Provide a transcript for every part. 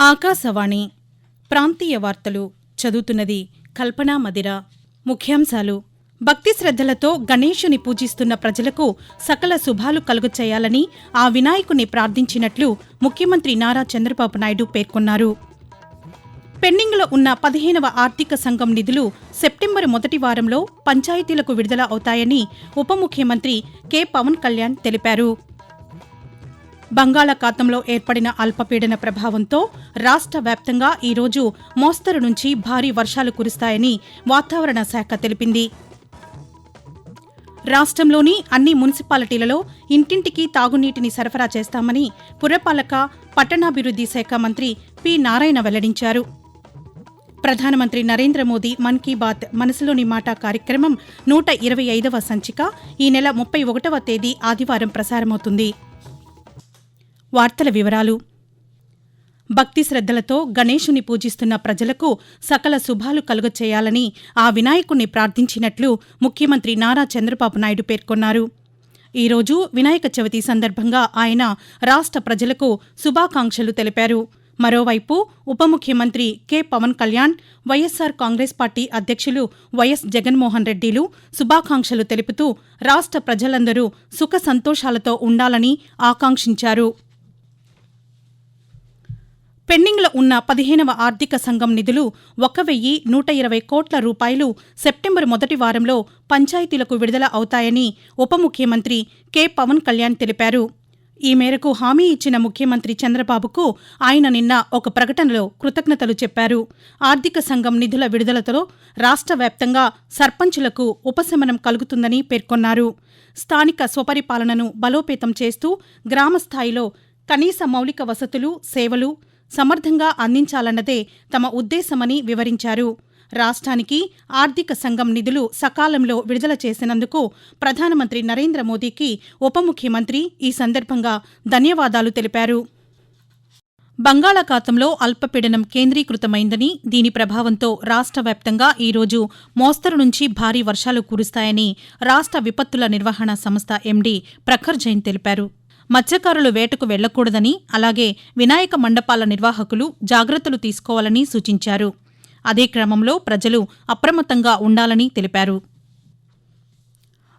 ఆకాశవాణి ప్రాంతీయ వార్తలు చదువుతున్నది కల్పనా మదిర. ముఖ్యాంశాలు. భక్తి శ్రద్ధలతో గణేశుని పూజిస్తున్న ప్రజలకు సకల శుభాలు కలుగచేయాలని ఆ వినాయకుని ప్రార్థించినట్లు ముఖ్యమంత్రి నారా చంద్రబాబు నాయుడు పేర్కొన్నారు. పెండింగ్లో ఉన్న పదిహేనవ ఆర్థిక సంఘం నిధులు సెప్టెంబర్ మొదటి వారంలో పంచాయతీలకు విడుదల అవుతాయని ఉప ముఖ్యమంత్రి కె. పవన్ కళ్యాణ్ తెలిపారు. బంగాళాఖాతంలో ఏర్పడిన అల్పపీడన ప్రభావంతో రాష్ట్ర వ్యాప్తంగా ఈరోజు మోస్తరు నుంచి భారీ వర్షాలు కురుస్తాయని వాతావరణ శాఖ తెలిపింది. రాష్ట్రంలోని అన్ని మున్సిపాలిటీలలో ఇంటింటికి తాగునీటిని సరఫరా చేస్తామని పురపాలక పట్టణాభివృద్ది శాఖ మంత్రి పి. నారాయణ వెల్లడించారు. ప్రధానమంత్రి నరేంద్ర మోదీ మన్ కీ బాత్ మనసులోని మాట కార్యక్రమం నూట ఇరవై ఐదవ సంచిక ఈ నెల ముప్పై ఒకటవ తేదీ ఆదివారం ప్రసారమవుతుంది. వార్తల వివరాలు. భక్తి శ్రద్ధలతో గణేశుని పూజిస్తున్న ప్రజలకు సకల శుభాలు కలుగచేయాలని ఆ వినాయకుణ్ణి ప్రార్థించినట్లు ముఖ్యమంత్రి నారా చంద్రబాబు నాయుడు పేర్కొన్నారు. ఈరోజు వినాయక చవితి సందర్భంగా ఆయన రాష్ట్ర ప్రజలకు శుభాకాంక్షలు తెలిపారు. మరోవైపు ఉప ముఖ్యమంత్రి K. Pawan Kalyan YSR Congress party అధ్యక్షులు వైఎస్ జగన్మోహన్ రెడ్డిలు శుభాకాంక్షలు తెలుపుతూ రాష్ట్ర ప్రజలందరూ సుఖ సంతోషాలతో ఉండాలని ఆకాంక్షించారు. పెండింగ్లో ఉన్న పదిహేనవ ఆర్థిక సంఘం నిధులు ఒక వెయ్యి నూట ఇరవై కోట్ల రూపాయలు సెప్టెంబర్ మొదటి వారంలో పంచాయతీలకు విడుదల అవుతాయని ఉప ముఖ్యమంత్రి కె. పవన్ కళ్యాణ్ తెలిపారు. ఈ మేరకు హామీ ఇచ్చిన ముఖ్యమంత్రి చంద్రబాబుకు ఆయన నిన్న ఒక ప్రకటనలో కృతజ్ఞతలు చెప్పారు. ఆర్థిక సంఘం నిధుల విడుదలతో రాష్ట్ర వ్యాప్తంగా సర్పంచులకు ఉపశమనం కలుగుతుందని పేర్కొన్నారు. స్థానిక స్వపరిపాలనను బలోపేతం చేస్తూ గ్రామస్థాయిలో కనీస మౌలిక వసతులు సేవలు సమర్థంగా అందించాలన్నదే తమ ఉద్దేశమని వివరించారు. రాష్ట్రానికి ఆర్థిక సంఘం నిధులు సకాలంలో విడుదల చేసినందుకు ప్రధానమంత్రి నరేంద్ర మోదీకి ఉప ముఖ్యమంత్రి ఈ సందర్భంగా ధన్యవాదాలు తెలిపారు. బంగాళాఖాతంలో అల్పపీడనం కేంద్రీకృతమైందని దీని ప్రభావంతో రాష్ట్ర వ్యాప్తంగా ఈరోజు మోస్తరు నుంచి భారీ వర్షాలు కురుస్తాయని రాష్ట్ర విపత్తుల నిర్వహణ సంస్థ ఎండీ ప్రఖర్ జైన్ తెలిపారు. మత్స్యకారులు వేటకు వెళ్ళకూడదని అలాగే వినాయక మండపాల నిర్వాహకులు జాగ్రత్తలు తీసుకోవాలని సూచించారు. అదే క్రమంలో ప్రజలు అప్రమత్తంగా ఉండాలని తెలిపారు.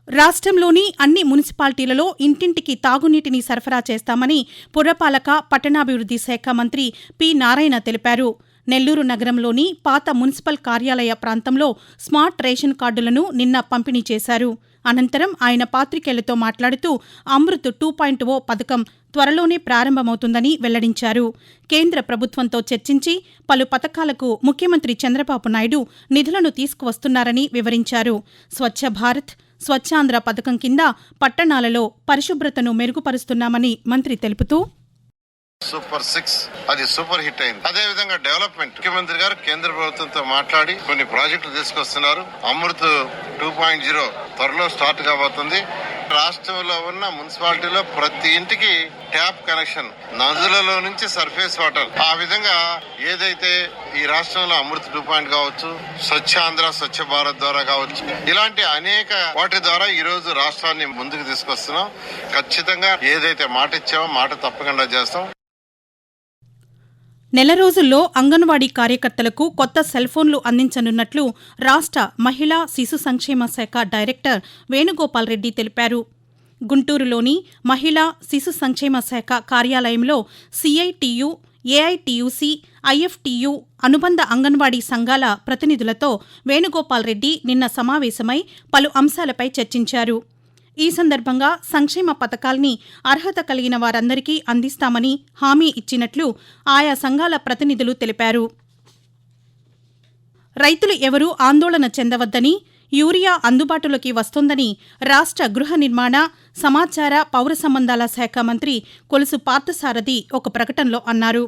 రాష్ట్రంలోని అన్ని మున్సిపాలిటీలలో ఇంటింటికి తాగునీటిని సరఫరా చేస్తామని పురపాలక పట్టణాభివృద్ధి శాఖ మంత్రి పి. నారాయణ తెలిపారు. నెల్లూరు నగరంలోని పాత మున్సిపల్ కార్యాలయ ప్రాంతంలో స్మార్ట్ రేషన్ కార్డులను నిన్న పంపిణీ చేశారు. అనంతరం ఆయన పాత్రికేయులతో మాట్లాడుతూ అమృత్ టూ పాయింట్ ఓ పథకం త్వరలోనే ప్రారంభమవుతుందని వెల్లడించారు. కేంద్ర ప్రభుత్వంతో చర్చించి పలు పథకాలకు ముఖ్యమంత్రి చంద్రబాబు నాయుడు నిధులను తీసుకువస్తున్నారని వివరించారు. స్వచ్ఛ భారత్ స్వచ్ఛాంధ్ర పథకం కింద పట్టణాలలో పరిశుభ్రతను మెరుగుపరుస్తున్నామని మంత్రి తెలుపుతూ సూపర్ సిక్స్ అది సూపర్ హిట్ అయింది. అదే విధంగా డెవలప్మెంట్. ముఖ్యమంత్రి గారు కేంద్ర ప్రభుత్వంతో మాట్లాడి కొన్ని ప్రాజెక్టులు తీసుకొస్తున్నారు. అమృత్ టూ పాయింట్ జీరో త్వరలో స్టార్ట్ కాబోతుంది. రాష్ట్రంలో ఉన్న మున్సిపాలిటీలో ప్రతి ఇంటికి ట్యాప్ కనెక్షన్ నదులలో నుంచి సర్ఫేస్ వాటర్. ఆ విధంగా ఏదైతే ఈ రాష్ట్రంలో అమృత్ టూ పాయింట్ కావచ్చు స్వచ్ఛ ఆంధ్ర స్వచ్ఛ భారత్ ద్వారా కావచ్చు ఇలాంటి అనేక వాటి ద్వారా ఈ రోజు రాష్ట్రాన్ని ముందుకు తీసుకొస్తున్నాం. ఖచ్చితంగా ఏదైతే మాట ఇచ్చామో మాట తప్పకుండా చేస్తాం. నెల రోజుల్లో అంగన్వాడీ కార్యకర్తలకు కొత్త సెల్ ఫోన్లు అందించనున్నట్లు రాష్ట్ర మహిళా శిశు సంక్షేమ శాఖ డైరెక్టర్ వేణుగోపాల్ రెడ్డి తెలిపారు. గుంటూరులోని మహిళా శిశు సంక్షేమ శాఖ కార్యాలయంలో సిఐటియు ఏఐటియుసి ఐఎఫ్టియు అనుబంధ అంగన్వాడీ సంఘాల ప్రతినిధులతో వేణుగోపాల్ రెడ్డి నిన్న సమావేశమై పలు అంశాలపై చర్చించారు. ఈ సందర్భంగా సంక్షేమ పథకాల్ని అర్హత కలిగిన వారందరికీ అందిస్తామని హామీ ఇచ్చినట్లు ఆయా సంఘాల ప్రతినిధులు తెలిపారు. రైతులు ఎవరూ ఆందోళన చెందవద్దని యూరియా అందుబాటులోకి వస్తోందని రాష్ట్ర గృహ నిర్మాణ సమాచార పౌర సంబంధాల శాఖ మంత్రి కొలుసు పార్థసారథి ఒక ప్రకటనలో అన్నారు.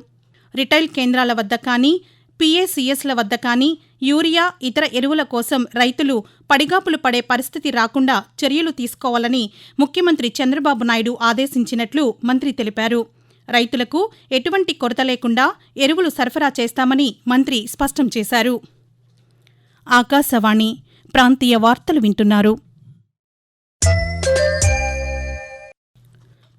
రిటైల్ కేంద్రాల వద్ద కానీ పీఏసీఎస్ల వద్ద కానీ యూరియా ఇతర ఎరువుల కోసం రైతులు పడిగాపులు పడే పరిస్థితి రాకుండా చర్యలు తీసుకోవాలని ముఖ్యమంత్రి చంద్రబాబు నాయుడు ఆదేశించినట్లు మంత్రి తెలిపారు. రైతులకు ఎటువంటి కొరత లేకుండా ఎరువులు సరఫరా చేస్తామని మంత్రి స్పష్టం చేశారు. ఆకాశవాణి ప్రాంతీయ వార్తలు వింటున్నారు.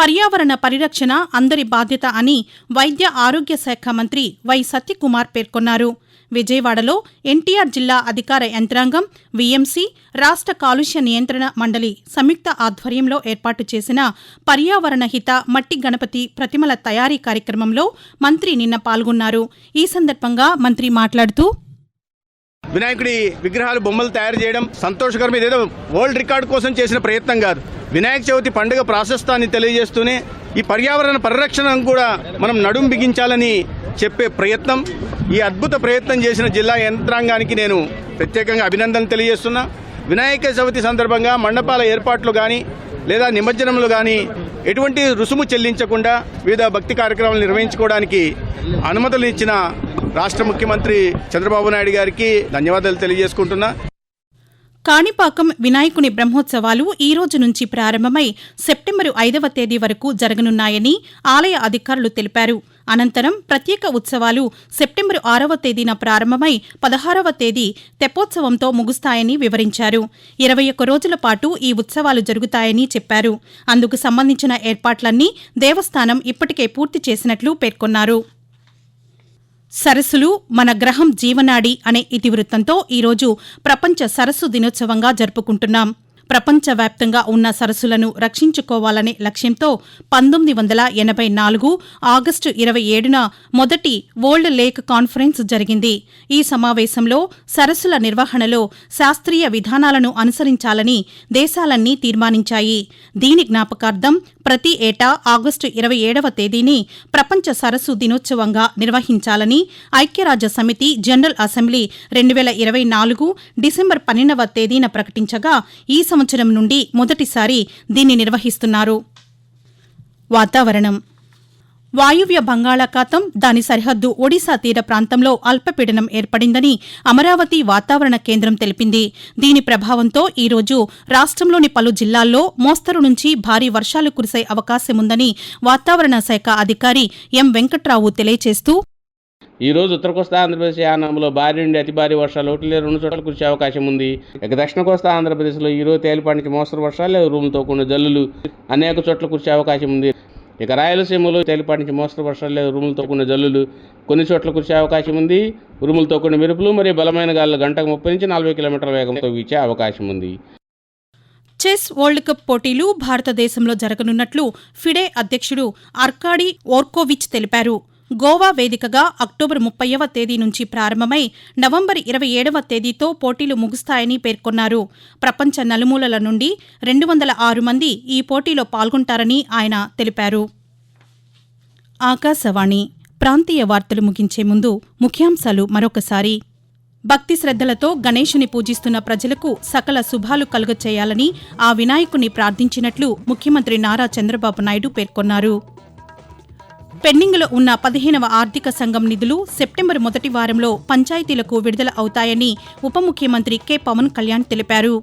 పర్యావరణ పరిరక్షణ అందరి బాధ్యత అని వైద్య ఆరోగ్య శాఖ మంత్రి వై సత్యకుమార్ పేర్కొన్నారు. విజయవాడలో ఎన్టీఆర్ జిల్లా అధికార యంత్రాంగం వీఎంసీ రాష్ట్ర కాలుష్య నియంత్రణ మండలి సంయుక్త ఆధ్వర్యంలో ఏర్పాటు చేసిన పర్యావరణ హిత మట్టి గణపతి ప్రతిమల తయారీ కార్యక్రమంలో మంత్రి నిన్న పాల్గొన్నారు. ఈ సందర్భంగా మంత్రి మాట్లాడుతూ వినాయకుడి విగ్రహాలు బొమ్మలు తయారు చేయడం సంతోషకరం ఇదేదో వరల్డ్ రికార్డ్ కోసం చేసిన ప్రయత్నం కాదు. వినాయక చవితి పండుగ ప్రాశస్తాన్ని తెలియజేస్తూనే ఈ పర్యావరణ పరిరక్షణను కూడా మనం నడుం బిగించాలని చెప్పే ప్రయత్నం ఈ అద్భుత ప్రయత్నం చేసిన జిల్లా యంత్రాంగానికి నేను ప్రత్యేకంగా అభినందనలు తెలియజేస్తున్నా. వినాయక చవితి సందర్భంగా మండపాల ఏర్పాట్లు కానీ లేదా నిమజ్జనములు కానీ ఎటువంటి రుసుము చెల్లించకుండా వివిధ భక్తి కార్యక్రమాలు నిర్వహించుకోవడానికి అనుమతులు ఇచ్చిన రాష్ట్ర ముఖ్యమంత్రి చంద్రబాబు నాయుడు గారికి ధన్యవాదాలు తెలియజేసుకుంటున్నా. కాణిపాకం వినాయకుని బ్రహ్మోత్సవాలు ఈ రోజు నుంచి ప్రారంభమై సెప్టెంబరు ఐదవ తేదీ వరకు జరగనున్నాయని ఆలయ అధికారులు తెలిపారు. అనంతరం ప్రత్యేక ఉత్సవాలు సెప్టెంబరు ఆరవ తేదీన ప్రారంభమై పదహారవ తేదీ తెప్పోత్సవంతో ముగుస్తాయని వివరించారు. ఇరవై ఒక్క రోజుల పాటు ఈ ఉత్సవాలు జరుగుతాయని చెప్పారు. అందుకు సంబంధించిన ఏర్పాట్లన్నీ దేవస్థానం ఇప్పటికే పూర్తి చేసినట్లు పేర్కొన్నారు. సరస్సులు మన గ్రహం జీవనాడి అనే ఇతివృత్తంతో ఈరోజు ప్రపంచ సరస్సు దినోత్సవంగా జరుపుకుంటున్నాం. ప్రపంచవ్యాప్తంగా ఉన్న సరస్సులను రక్షించుకోవాలనే లక్ష్యంతో పంతొమ్మిది వందల ఎనభై నాలుగు ఆగస్టు ఇరవై ఏడున మొదటి వరల్డ్ లేక్ కాన్ఫరెన్స్ జరిగింది. ఈ సమావేశంలో సరస్సుల నిర్వహణలో శాస్త్రీయ విధానాలను అనుసరించాలని దేశాలన్నీ తీర్మానించాయి. దీని జ్ఞాపకార్థం ప్రతి ఏటా ఆగస్టు ఇరవై ఏడవ తేదీని ప్రపంచ సరస్సు దినోత్సవంగా నిర్వహించాలని ఐక్యరాజ్య సమితి జనరల్ అసెంబ్లీ రెండు వేల ఇరవై నాలుగు డిసెంబర్ పన్నెండవ తేదీన ప్రకటించగా ఈ సంవత్సరం నుండి మొదటిసారి దీన్ని నిర్వహిస్తున్నారు. వాతావరణం వాయువ్య బంగాళాఖాతం దాని సరిహద్దు ఒడిశా తీర ప్రాంతంలో అల్పపీడనం ఏర్పడిందని అమరావతి వాతావరణ కేంద్రం తెలిపింది. దీని ప్రభావంతో ఈరోజు రాష్ట్రంలోని పలు జిల్లాల్లో మోస్తరు నుంచి భారీ వర్షాలు కురిసే అవకాశముందని వాతావరణ శాఖ అధికారి ఎం వెంకట్రావు తెలియజేస్తూ ఈ రోజు ఉత్తర కోస్తా ఆంధ్రప్రదేశ్ యానంలో భారీ నుండి అతి భారీ వర్షాలు ఒకటి రెండు చోట్ల కురిసే అవకాశం ఉంది. ఇక దక్షిణ కోస్తా ఆంధ్రప్రదేశ్లో ఈ రోజు తేలిపాటి మోస్తరు వర్షాలు రూమ్తో కూడిన జల్లులు అనేక చోట్ల కురిసే అవకాశం ఉంది. ఇక రాయలసీమలో తేలిపాటి నుంచి మోస్తరు వర్షాలు లేదా రూములతో కూడిన జల్లులు కొన్ని చోట్ల కురిసే అవకాశం ఉంది. ఉరుములతో కూడిన మెరుపులు మరియు బలమైన గాలులు గంటకు ముప్పై నుంచి నలభై కిలోమీటర్ల వేగంతో వీచే అవకాశం ఉంది. చెస్ వరల్డ్ కప్ పోటీలు భారతదేశంలో జరగనున్నట్లు ఫిడే అధ్యక్షుడు అర్కాడి ఓర్కోవిచ్ తెలిపారు. గోవా వేదికగా అక్టోబర్ ముప్పైవ తేదీ నుంచి ప్రారంభమై నవంబర్ ఇరవై ఏడవ తేదీతో పోటీలు ముగుస్తాయని పేర్కొన్నారు. ప్రపంచ నలుమూలల నుండి రెండు వందల ఆరు మంది ఈ పోటీలో పాల్గొంటారని ఆయన తెలిపారు. ఆకాశవాణి ప్రాంతీయ వార్తలు ముగించే ముందు ముఖ్యాంశాలు మరొకసారి. భక్తి శ్రద్ధలతో గణేశుని పూజిస్తున్న ప్రజలకు సకల శుభాలు కలుగచేయాలని ఆ వినాయకుని ప్రార్థించినట్లు ముఖ్యమంత్రి నారా చంద్రబాబు నాయుడు పేర్కొన్నారు. పెండింగ్లో ఉన్న పదిహేనవ ఆర్థిక సంఘం నిధులు సెప్టెంబర్ మొదటి వారంలో పంచాయతీలకు విడుదల అవుతాయని ఉప ముఖ్యమంత్రి కె. పవన్ కళ్యాణ్ తెలిపారు.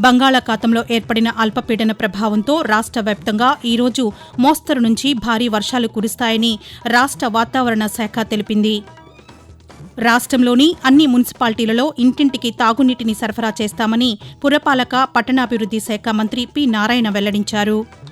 బంగాళాఖాతంలో ఏర్పడిన అల్పపీడన ప్రభావంతో రాష్ట్ర వ్యాప్తంగా ఈరోజు మోస్తరు నుంచి భారీ వర్షాలు కురుస్తాయని రాష్ట్ర వాతావరణ శాఖ తెలిపింది. రాష్ట్రంలోని అన్ని మున్సిపాలిటీలలో ఇంటింటికి తాగునీటిని సరఫరా చేస్తామని పురపాలక పట్టణాభివృద్ధి శాఖ మంత్రి పి. నారాయణ వెల్లడించారు.